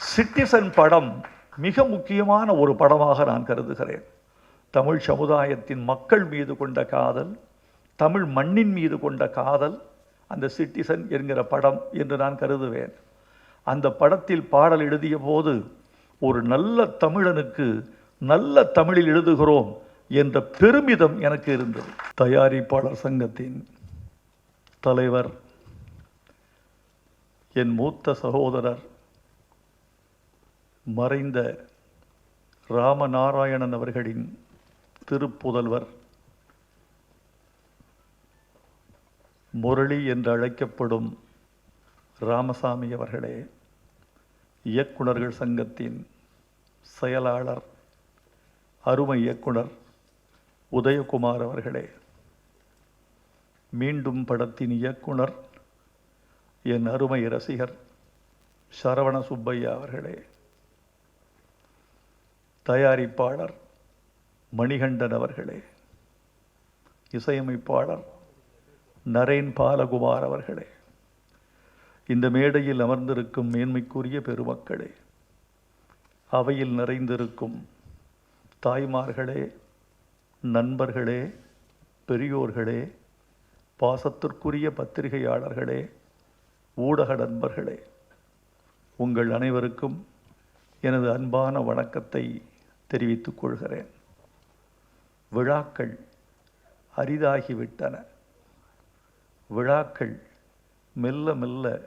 Citizen படம் மிக முக்கியமான ஒரு படமாக நான் கருதுகிறேன். தமிழ் சமுதாயத்தின் மக்கள் மீது கொண்ட காதல் தமிழ் மண்ணின் மீது கொண்ட காதல் அந்த சிட்டிசன் என்கிற படம் என்று நான் கருதுவேன். அந்த படத்தில் பாடல் எழுதிய போது ஒரு நல்ல தமிழனுக்கு நல்ல தமிழில் எழுதுகிறோம் என்ற பெருமிதம் எனக்கு இருந்தது. தயாரிப்பாளர் சங்கத்தின் தலைவர் என் மூத்த சகோதரர் மறைந்த ராமநாராயணன் அவர்களின் திருப்புதல்வர் முரளி என்று அழைக்கப்படும் ராமசாமி அவர்களே இயக்குனர்கள் சங்கத்தின் செயலாளர் அருமை இயக்குனர் உதயகுமார் அவர்களே. மீண்டும் படத்தின் இயக்குனர் என் அருமை ரசிகர் சரவண சுப்பையா அவர்களே. தயாரிப்பாளர் மணிகண்டன் அவர்களே இசையமைப்பாளர் நரேன் பாலகுமார் அவர்களே இந்த மேடையில் அமர்ந்திருக்கும் மேன்மைக்குரிய பெருமக்களே அவையில் நிறைந்திருக்கும் தாய்மார்களே நண்பர்களே பெரியோர்களே பாசத்திற்குரிய பத்திரிகையாளர்களே ஊடக நண்பர்களே உங்கள் அனைவருக்கும் எனது அன்பான வணக்கத்தை தெரிவித்துக் கொள்கிறேன். விழாக்கள் அரிதாகிவிட்டன. விழாக்கள் மெல்ல மெல்ல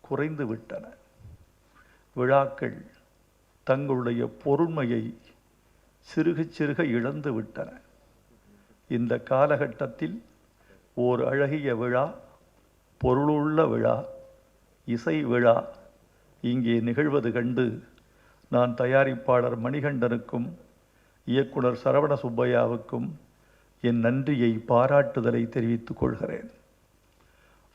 குறைந்து விட்டன. விழாக்கள் தங்களுடைய பொறுமையை சிறுக சிறுக இழந்து விட்டன. இந்த காலகட்டத்தில் ஓர் அழகிய விழா பொருளுள்ள விழா இசை விழா இங்கே நிகழ்வது கண்டு நான் தயாரிப்பாளர் மணிகண்டனுக்கும் இயக்குனர் சரவண சுப்பையாவுக்கும் என் நன்றியை பாராட்டுதலை தெரிவித்துக் கொள்கிறேன்.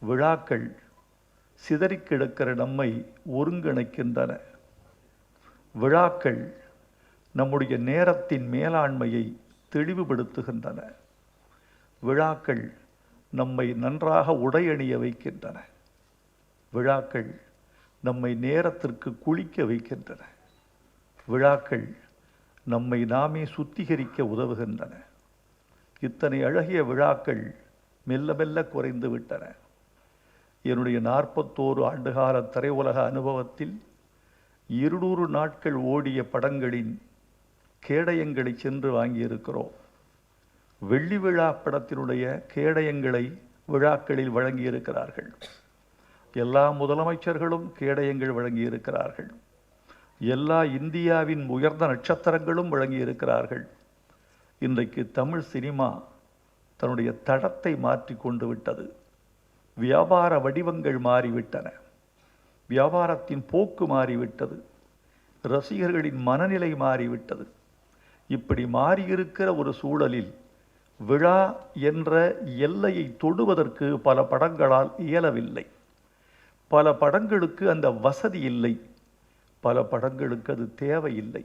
விழாக்கள் சிதறிக் கிடக்கிற நம்மை ஒருங்கிணைக்கின்றன. விழாக்கள் நம்முடைய நேரத்தின் மேலாண்மையை தெளிவுபடுத்துகின்றன. விழாக்கள் நம்மை நன்றாக உடையணிய வைக்கின்றன. விழாக்கள் நம்மை நேரத்திற்கு குளிக்க வைக்கின்றன. விழாக்கள் நம்மை நாமே சுத்திகரிக்க உதவுகின்றன. இத்தனை அழகிய விழாக்கள் மெல்ல மெல்ல குறைந்து விட்டன. என்னுடைய நாற்பத்தோரு ஆண்டுகால திரையுலக அனுபவத்தில் இருநூறு நாட்கள் ஓடிய படங்களின் கேடயங்களை சென்று வாங்கியிருக்கிறோம். வெள்ளி விழா படத்தினுடைய கேடயங்களை விழாக்களில் வழங்கியிருக்கிறார்கள். எல்லா முதலமைச்சர்களும் கேடயங்கள் வழங்கியிருக்கிறார்கள். எல்லா இந்தியாவின் உயர்ந்த நட்சத்திரங்களும் வழங்கியிருக்கிறார்கள் இன்றைக்கு தமிழ் சினிமா தன்னுடைய தடத்தை மாற்றி கொண்டு விட்டது. வியாபார வடிவங்கள் மாறிவிட்டன. வியாபாரத்தின் போக்கு மாறிவிட்டது. ரசிகர்களின் மனநிலை மாறிவிட்டது. இப்படி மாறியிருக்கிற ஒரு சூழலில் விழா என்ற எல்லையை தொடுவதற்கு பல படங்களால் இயலவில்லை. பல படங்களுக்கு அந்த வசதி இல்லை. பல படங்களுக்கு அது தேவையில்லை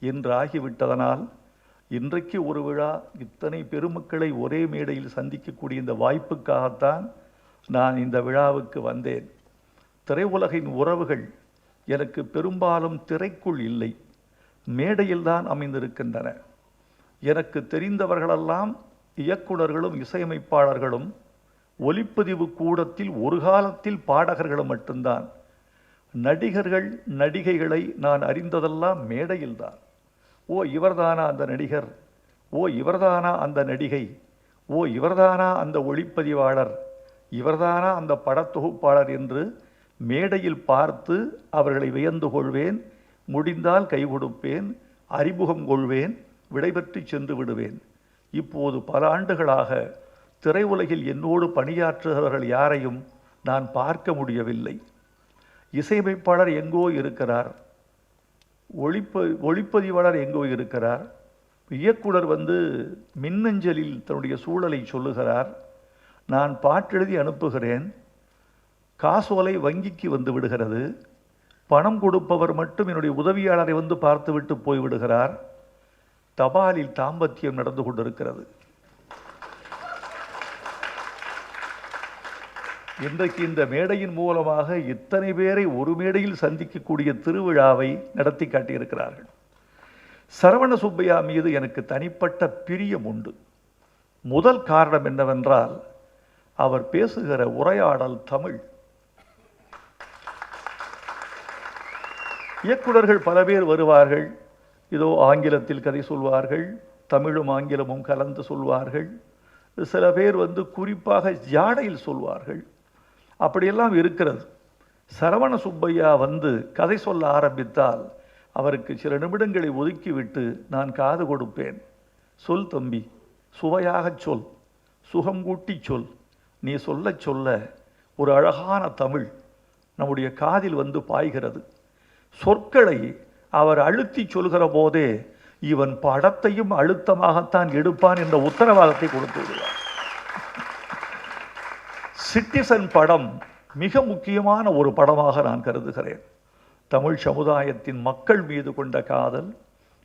என்று ஆகிவிட்டதனால் இன்றைக்கு ஒரு விழா இத்தனை பெருமக்களை ஒரே மேடையில் சந்திக்கக்கூடிய இந்த வாய்ப்புக்காகத்தான் நான் இந்த விழாவுக்கு வந்தேன். திரையுலகின் உறவுகள் எனக்கு பெரும்பாலும் திரைக்குள் இல்லை மேடையில்தான் அமைந்திருக்கின்றன. எனக்கு தெரிந்தவர்களெல்லாம் இயக்குனர்களும் இசையமைப்பாளர்களும் ஒலிப்பதிவு கூடத்தில் ஒரு காலத்தில் பாடகர்களும் மட்டும்தான். நடிகர்கள் நடிகைகளை நான் அறிந்ததெல்லாம் மேடையில்தான். ஓ இவர்தானா அந்த நடிகர்? ஓ இவர்தானா அந்த நடிகை? ஓ இவர்தானா அந்த ஒளிப்பதிவாளர்? இவர்தானா அந்த படத்தொகுப்பாளர் என்று மேடையில் பார்த்து அவர்களை வியந்து கொள்வேன் முடிந்தால் கை கொடுப்பேன் அறிமுகம் கொள்வேன் விடைபெற்று சென்று விடுவேன். இப்போது பல ஆண்டுகளாக திரையுலகில் என்னோடு பணியாற்றுகிறவர்கள் யாரையும் நான் பார்க்க முடியவில்லை. இசையமைப்பாளர் எங்கோ இருக்கிறார். ஒளிப்ப ஒளிப்பதிவாளர் எங்கோ இருக்கிறார். இயக்குனர் வந்து மின்னஞ்சலில் தன்னுடைய சூழலை சொல்லுகிறார். நான் பாட்டெழுதி அனுப்புகிறேன். காசோலை வங்கிக்கு வந்து விடுகிறது. பணம் கொடுப்பவர் மட்டும் என்னுடைய உதவியாளரை வந்து பார்த்துவிட்டு போய்விடுகிறார். தபாலில் தாம்பத்தியம் நடந்து கொண்டிருக்கிறது. இன்றைக்கு இந்த மேடையின் மூலமாக இத்தனை பேரை ஒரு மேடையில் சந்திக்கக்கூடிய திருவிழாவை நடத்தி காட்டியிருக்கிறார்கள். சரவண சுப்பையா மீது எனக்கு தனிப்பட்ட பிரியம் உண்டு. முதல் காரணம் என்னவென்றால் அவர் பேசுகிற உரையாடல் தமிழ். இயக்குனர்கள் பல பேர் வருவார்கள். இதோ ஆங்கிலத்தில் கதை சொல்வார்கள் தமிழும் ஆங்கிலமும் கலந்து சொல்வார்கள். சில பேர் வந்து குறிப்பாக ஜாடையில் சொல்வார்கள். அப்படியெல்லாம் இருக்கிறது. சரவண சுப்பையா வந்து கதை சொல்ல ஆரம்பித்தால் அவருக்கு சில நிமிடங்களை ஒதுக்கிவிட்டு நான் காது கொடுப்பேன். சொல் தம்பி சுவையாகச் சொல் சுகம் கூட்டி சொல் நீ சொல்லச் சொல்ல ஒரு அழகான தமிழ் நம்முடைய காதில் வந்து பாய்கிறது. சொற்களை அவர் அழுத்தி சொல்கிற போதே இவன் படத்தையும் அழுத்தமாகத்தான் எடுப்பான் என்ற உத்தரவாதத்தை கொடுத்து விடுவார் சிட்டிசன் படம் மிக முக்கியமான ஒரு படமாக நான் கருதுகிறேன். தமிழ் சமுதாயத்தின் மக்கள் மீது கொண்ட காதல்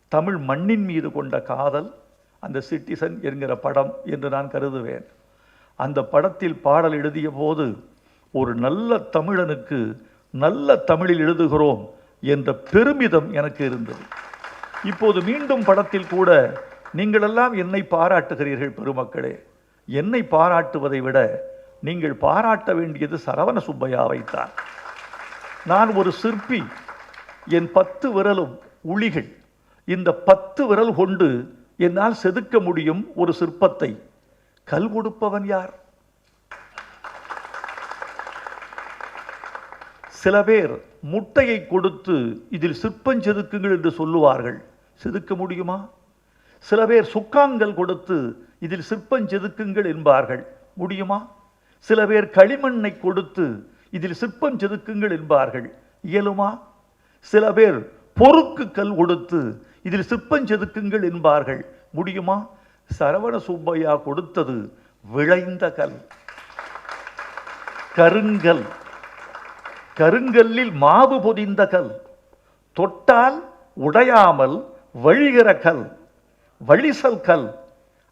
தமிழ் மண்ணின் மீது கொண்ட காதல் அந்த சிட்டிசன் என்கிற படம் என்று நான் கருதுவேன். அந்த படத்தில் பாடல் எழுதிய போது ஒரு நல்ல தமிழனுக்கு நல்ல தமிழில் எழுதுகிறோம் என்ற பெருமிதம் எனக்கு இருந்தது. இப்போது மீண்டும் படத்தில் கூட நீங்களெல்லாம் என்னை பாராட்டுகிறீர்கள் பெருமக்களே. என்னை பாராட்டுவதை விட நீங்கள் பாராட்ட வேண்டியது சரவண சுப்பையாவைத்தான் நான் ஒரு சிற்பி. என் பத்து விரலும் உளிகள். இந்த பத்து விரல் கொண்டு என்னால் செதுக்க முடியும் ஒரு சிற்பத்தை. கல் கொடுப்பவன் யார்? சில பேர் முட்டையை கொடுத்து இதில் சிற்பம் செதுக்குங்கள் என்று சொல்லுவார்கள். செதுக்க முடியுமா? சில பேர் சுக்காங்கள் கொடுத்து இதில் சிற்பம் செதுக்குங்கள் என்பார்கள். முடியுமா? சில பேர் களிமண்ணை கொடுத்து இதில் சிற்பம் செதுக்குங்கள் என்பார்கள். இயலுமா? சில பேர் பொறுக்கு கல் கொடுத்து இதில் சிற்பம் செதுக்குங்கள் என்பார்கள். முடியுமா? சரவண சுப்பையா கொடுத்தது விளைந்த கல். கருங்கல். கருங்கல்லில் மாவு பொதிந்த கல். தொட்டால் உடையாமல் வழிகிற கல். வழிசல் கல்.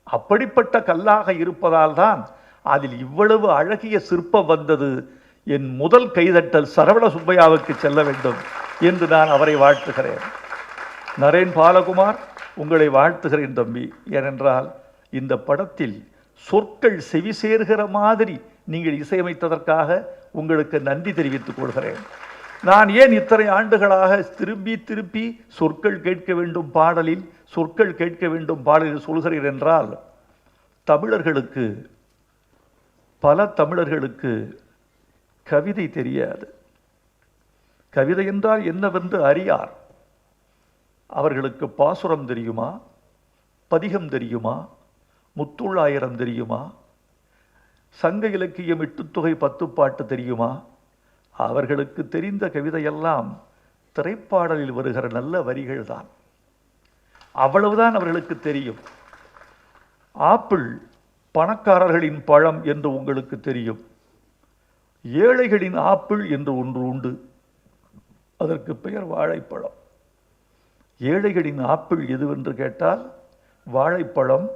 அப்படிப்பட்ட கல்லாக இருப்பதால் தான் அதில் இவ்வளவு அழகிய சிற்பம் வந்தது. என் முதல் கைதட்டல் சரவண சுப்பையாவுக்கு செல்ல வேண்டும் என்று நான் அவரை வாழ்த்துகிறேன். நரேன் பாலகுமார் உங்களை வாழ்த்துகிறேன் தம்பி. ஏனென்றால் இந்த படத்தில் சொற்கள் செவி சேர்கிற மாதிரி நீங்கள் இசையமைத்ததற்காக உங்களுக்கு நன்றி தெரிவித்துக் கொள்கிறேன். நான் ஏன் இத்தனை ஆண்டுகளாக திரும்பி திருப்பி சொற்கள் கேட்க வேண்டும் பாடலில் சொற்கள் கேட்க வேண்டும் பாடலில் சொல்கிறேன் என்றால் தமிழர்களுக்கு பல தமிழர்களுக்கு கவிதை தெரியாது. கவிதை என்றால் என்னவென்று அறியார். அவர்களுக்கு பாசுரம் தெரியுமா? பதிகம் தெரியுமா? முத்துள்ளாயிரம் தெரியுமா? சங்க இலக்கியம் எட்டுத்தொகை பத்துப்பாட்டு தெரியுமா? அவர்களுக்கு தெரிந்த கவிதையெல்லாம் திரைப்பாடலில் வருகிற நல்ல வரிகள் தான். அவ்வளவுதான் அவர்களுக்கு தெரியும். ஆப்பிள் பணக்காரர்களின் பழம் என்று உங்களுக்கு தெரியும். ஏழைகளின் ஆப்பிள் என்று ஒன்று உண்டு. அதற்கு பெயர் வாழைப்பழம். ஏழைகளின் ஆப்பிள் எதுவென்று கேட்டால் வாழைப்பழம்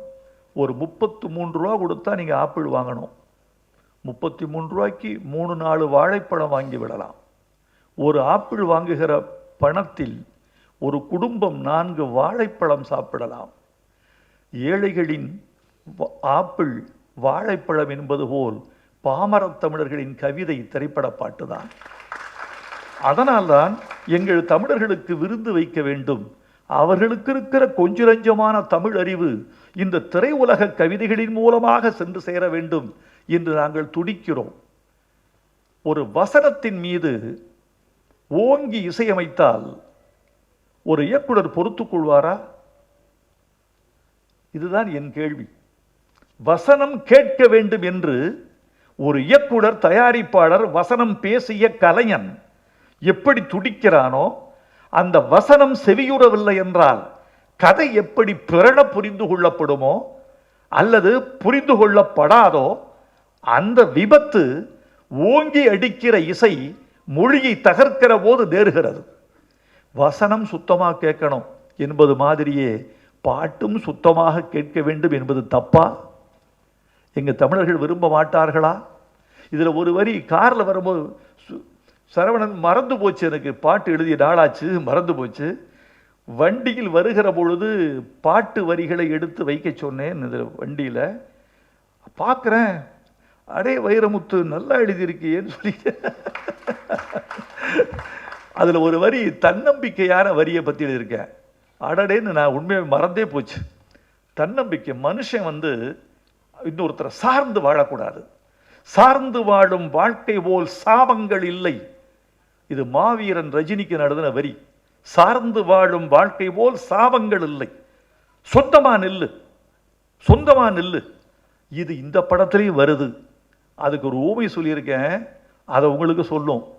ஒரு முப்பத்து மூன்று ரூபா கொடுத்தா நீங்கள் ஆப்பிள் வாங்கணும். முப்பத்தி மூன்று ரூபாய்க்கு மூணு நாலு வாழைப்பழம் வாங்கி விடலாம். ஒரு ஆப்பிள் வாங்குகிற பணத்தில் ஒரு குடும்பம் நான்கு வாழைப்பழம் சாப்பிடலாம். ஏழைகளின் ஆப்பிள் வாழைப்பழம் என்பது போல் பாமர தமிழர்களின் கவிதை திரைப்பட பாட்டுதான் அதனால்தான் எங்கள் தமிழர்களுக்கு விருந்து வைக்க வேண்டும். அவர்களுக்கு இருக்கிற கொஞ்சலஞ்சமான தமிழ் அறிவு இந்த திரையுலக கவிதைகளின் மூலமாக சென்று சேர வேண்டும் என்று நாங்கள் துடிக்கிறோம். ஒரு வசனத்தின் மீது ஓங்கி இசையமைத்தால் ஒரு இயக்குனர் பொறுத்துக்கொள்வாரா இதுதான் என் கேள்வி. வசனம் கேட்க வேண்டும் என்று ஒரு இயக்குனர் தயாரிப்பாளர் வசனம் பேசிய கலைஞன் எப்படி துடிக்கிறானோ அந்த வசனம் செவியுறவில்லை என்றால் கதை எப்படி பிறட புரிந்து கொள்ளப்படுமோ அல்லது புரிந்து கொள்ளப்படாதோ அந்த விபத்து ஓங்கி அடிக்கிற இசை மொழியை தகர்க்கிற போது நேருகிறது. வசனம் சுத்தமாக கேட்கணும் என்பது மாதிரியே பாட்டும் சுத்தமாக கேட்க வேண்டும் என்பது தப்பா? எங்கள் தமிழர்கள் விரும்ப மாட்டார்களா? இதில் ஒரு வரி காரில் வரும்போது சு- சரவணன் மறந்து போச்சு எனக்கு. பாட்டு எழுதிய நாளாச்சு மறந்து போச்சு. வண்டியில் வருகிற பொழுது பாட்டு வரிகளை எடுத்து வைக்க சொன்னேன் இதில் வண்டியில். பார்க்குறேன் அடே வைரமுத்து நல்லா எழுதியிருக்கியேன்னு சொல்லி அதில் ஒரு வரி தன்னம்பிக்கையான வரியை பற்றி எழுதியிருக்கேன். அடடேன்னு நான் உண்மையை மறந்தே போச்சு. தன்னம்பிக்கை மனுஷன் வந்து இன்னொருத்தரை சார்ந்து வாழக்கூடாது. சார்ந்து வாழும் வாழ்க்கை போல் சாபங்கள் இல்லை. இது மாவீரன் ரஜினிக்கு நடத்தின வரி. சார்ந்து வாழும் வாழ்க்கை போல் சாபங்கள் இல்லை. சொந்தமா நெல்லு. சொந்தமா நெல்லு. இது இந்த படத்துலையும் வருது. அதுக்கு ஒரு ஊமை சொல்லியிருக்கேன். அதை உங்களுக்கு சொல்லும்.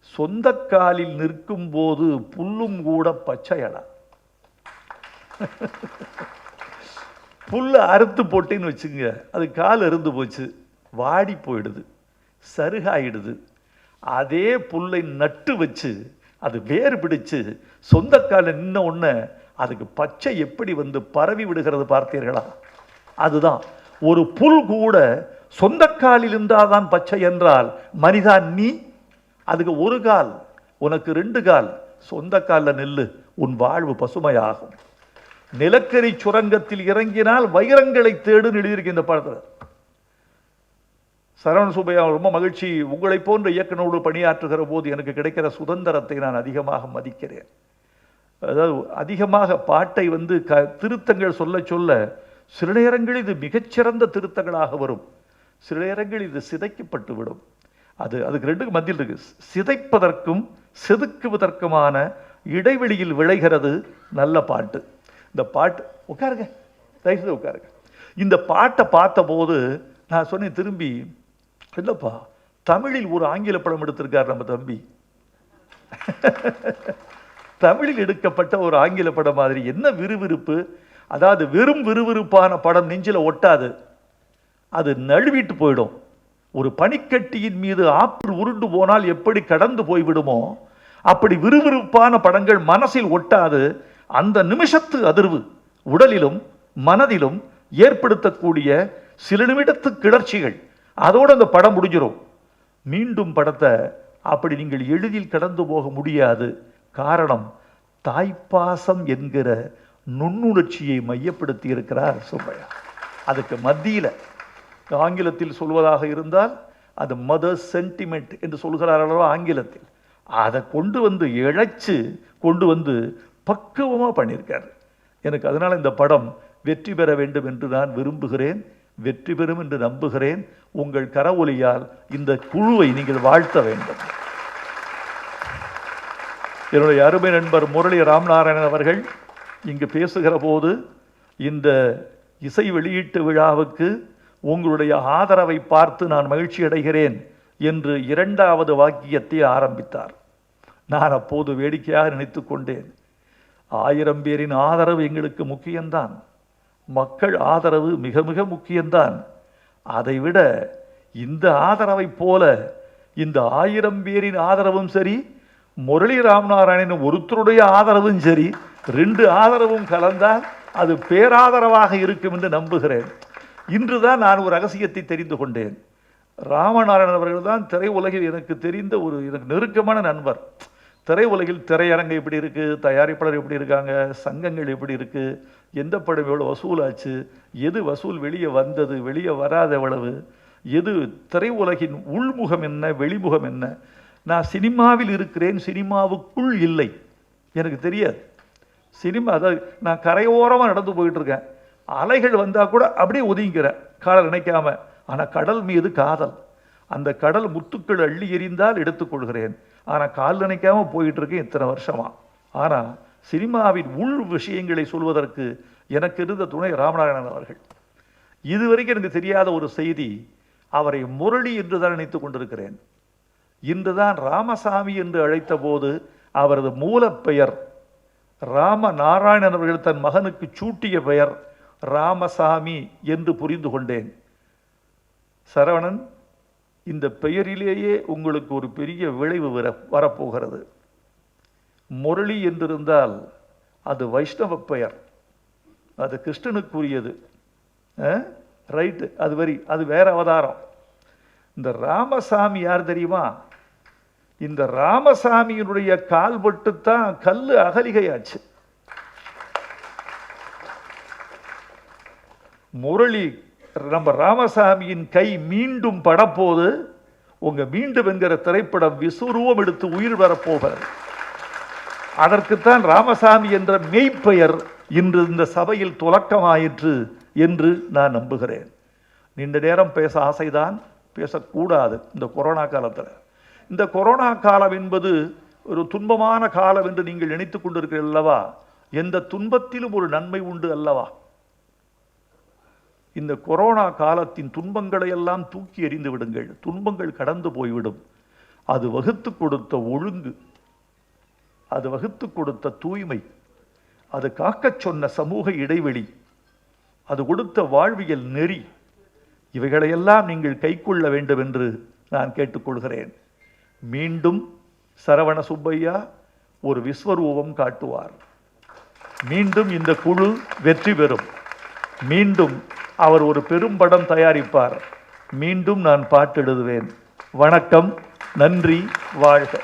சொந்த காலில் நிற்கும் போது புல்லும் கூட பச்சையடா புல்லை அறுத்து போட்டேன்னு வச்சுங்க அது கால் இருந்து போச்சு. வாடி போயிடுது. சருகாயிடுது. அதே புல்லை நட்டு வச்சு அது வேர் பிடிச்சு சொந்தக்கால நின்ன உடனே அதுக்கு பச்சை எப்படி வந்து பரவி விடுகிறது பார்த்தீர்களா? அதுதான். ஒரு புல் கூட சொந்தக்காலில் இருந்தால்தான் பச்சை என்றால் மனிதா நீ? அதுக்கு ஒரு கால் உனக்கு ரெண்டு கால். சொந்த காலில் நில்லு. உன் வாழ்வு பசுமையாகும். நிலக்கரி சுரங்கத்தில் இறங்கினால் வைரங்களை தேடுன்னு எழுதியிருக்கு இந்த படத்தில். சரவண சுப்பையா ரொம்ப மகிழ்ச்சி. உங்களை போன்ற இயக்குனரோடு பணியாற்றுகிற போது எனக்கு கிடைக்கிற சுதந்திரத்தை நான் அதிகமாக மதிக்கிறேன். அதாவது அதிகமாக பாட்டை வந்து க திருத்தங்கள் சொல்ல சொல்ல சில நேரங்களில் இது மிகச்சிறந்த திருத்தங்களாக வரும். சில நேரங்களில் இது சிதைக்கப்பட்டு விடும். அது அதுக்கு ரெண்டுக்கு மத்தியில் இருக்கு. சிதைப்பதற்கும் செதுக்குவதற்குமான இடைவெளியில் விளைகிறது நல்ல பாட்டு. இந்த பாட்டு உட்காருங்க தயவுசெய்து உட்காருங்க. இந்த பாட்டை பார்த்தபோது நான் சொன்னேன் திரும்பி இல்லைப்பா தமிழில் ஒரு ஆங்கில படம் எடுத்திருக்கார் நம்ம தம்பி. தமிழில் எடுக்கப்பட்ட ஒரு ஆங்கில படம் மாதிரி என்ன விறுவிறுப்பு. அதாவது வெறும் விறுவிறுப்பான படம் நெஞ்சில் ஒட்டாது. அது நழுவிட்டு போயிடும். ஒரு பனிக்கட்டியின் மீது ஆற்று உருண்டு போனால் எப்படி கடந்து போய்விடுமோ அப்படி விறுவிறுப்பான படங்கள் மனசில் ஒட்டாது. அந்த நிமிஷத்து அதிர்வு உடலிலும் மனதிலும் ஏற்படுத்தக்கூடிய சில நிமிடத்து கிளர்ச்சிகள். அதோடு அந்த படம் முடிஞ்சிடும் மீண்டும் படத்தை அப்படி நீங்கள் எளிதில் கடந்து போக முடியாது. காரணம் தாய்ப்பாசம் என்கிற நுண்ணுணர்ச்சியை மையப்படுத்தி இருக்கிறார் சுப்பையா. அதுக்கு மத்தியில் ஆங்கிலத்தில் சொல்வதாக இருந்தால் அது மதர் சென்டிமெண்ட் என்று சொல்கிறார் அளவு ஆங்கிலத்தில். அதை கொண்டு வந்து இழைச்சு கொண்டு வந்து பக்குவமாக பண்ணியிருக்காரு. எனக்கு அதனால் இந்த படம் வெற்றி பெற வேண்டும் என்று நான் விரும்புகிறேன் வெற்றி பெறும் என்று நம்புகிறேன். உங்கள் கரவொலியால் இந்த குழுவை நீங்கள் வாழ்த்த வேண்டும். என்னுடைய அருமை நண்பர் முரளி ராம்நாராயணன் அவர்கள் இங்கு பேசுகிற போது இந்த இசை வெளியீட்டு விழாவுக்கு உங்களுடைய ஆதரவை பார்த்து நான் மகிழ்ச்சி அடைகிறேன் என்று இரண்டாவது வாக்கியத்தை ஆரம்பித்தார். நான் அப்போது வேடிக்கையாக நினைத்து கொண்டேன். ஆயிரம் பேரின் ஆதரவு எங்களுக்கு முக்கியம்தான். மக்கள் ஆதரவு மிக மிக முக்கியம்தான். அதைவிட இந்த ஆதரவை போல இந்த ஆயிரம் பேரின் ஆதரவும் சரி முரளி ராமநாராயணன் ஒருத்தருடைய ஆதரவும் சரி ரெண்டு ஆதரவும் கலந்தால் அது பேராதரவாக இருக்கும் என்று நம்புகிறேன். இன்று தான் நான் ஒரு ரகசியத்தை தெரிந்து கொண்டேன். ராமநாராயணன் அவர்கள் தான் திரையுலகில் எனக்கு தெரிந்த ஒரு எனக்கு நெருக்கமான நண்பர். திரையுலகில் திரையரங்கு எப்படி இருக்குது தயாரிப்பாளர் எப்படி இருக்காங்க? சங்கங்கள் எப்படி இருக்குது எந்த படம் எவ்வளோ வசூலாச்சு? எது வசூல் வெளியே வந்தது? வெளியே வராத எவ்வளவு? எது திரை உலகின் உள்முகம் என்ன? வெளிமுகம் என்ன? நான் சினிமாவில் இருக்கிறேன் சினிமாவுக்குள் இல்லை. எனக்கு தெரியாது. சினிமா அதாவது நான் கரையோரமாக நடந்து போயிட்டுருக்கேன். அலைகள் வந்தால் கூட அப்படியே ஒதுங்கிக்கிறேன். காலை நினைக்காம. ஆனால் கடல் மீது காதல். அந்த கடல் முத்துக்கள் அள்ளி எறிந்தால் எடுத்துக்கொள்கிறேன். ஆனால் கால் நினைக்காம போயிட்டு இருக்கேன் இத்தனை வருஷமா. ஆனால் சினிமாவின் உள் விஷயங்களை சொல்வதற்கு எனக்கு இருந்த துணை ராமநாராயணன் அவர்கள். இதுவரைக்கும் எனக்கு தெரியாத ஒரு செய்தி அவரை முரளி என்று தான் நினைத்து கொண்டிருக்கிறேன். இன்றுதான் ராமசாமி என்று அழைத்த போது அவரது மூலப்பெயர் ராம நாராயணன் அவர்கள் தன் மகனுக்கு சூட்டிய பெயர் ராமசாமி என்று புரிந்து கொண்டேன். சரவணன் இந்த பெயரிலேயே உங்களுக்கு ஒரு பெரிய விளைவு வர வரப்போகிறது. முரளி என்றிருந்தால் அது வைஷ்ணவ பெயர். அது கிருஷ்ணனுக்குரியது. ரைட்டு அது வரி அது வேற அவதாரம். இந்த ராமசாமி யார் தெரியுமா? இந்த ராமசாமியினுடைய கால்பட்டுத்தான் கல் அகலிகையாச்சு. முரளி நம்ம ராமசாமியின் கை மீண்டும் படப்போது உங்கள் மீண்டும் என்கிற திரைப்படம் விசுரூபம் எடுத்து உயிர் வரப்போகிறது. அதற்குத்தான் ராமசாமி என்ற மெய்ப்பெயர் இன்று இந்த சபையில் துலக்கமாயிற்று என்று நான் நம்புகிறேன். நீண்ட நேரம் பேச ஆசைதான் பேசக்கூடாது இந்த கொரோனா காலத்தில். இந்த கொரோனா காலம் என்பது ஒரு துன்பமான காலம் என்று நீங்கள் நினைத்து கொண்டிருக்கிறீர்கள் அல்லவா? எந்த துன்பத்திலும் ஒரு நன்மை உண்டு அல்லவா? இந்த கொரோனா காலத்தின் துன்பங்களை எல்லாம் தூக்கி எறிந்து விடுங்கள். துன்பங்கள் கடந்து போய்விடும். அது வகுத்து கொடுத்த ஒழுங்கு. அது வகுத்து கொடுத்த தூய்மை. அது காக்கச் சொன்ன சமூக இடைவெளி. அது கொடுத்த வாழ்வியல் நெறி. இவைகளையெல்லாம் நீங்கள் கைக்கொள்ள வேண்டும் என்று நான் கேட்டுக்கொள்கிறேன். மீண்டும் சரவண சுப்பையா ஒரு விஸ்வரூபம் காட்டுவார். மீண்டும் இந்த குழு வெற்றி பெறும். மீண்டும் அவர் ஒரு பெரும் படம் தயாரிப்பார். மீண்டும் நான் பாட்டெழுதுவேன் வணக்கம் நன்றி வாழ்க.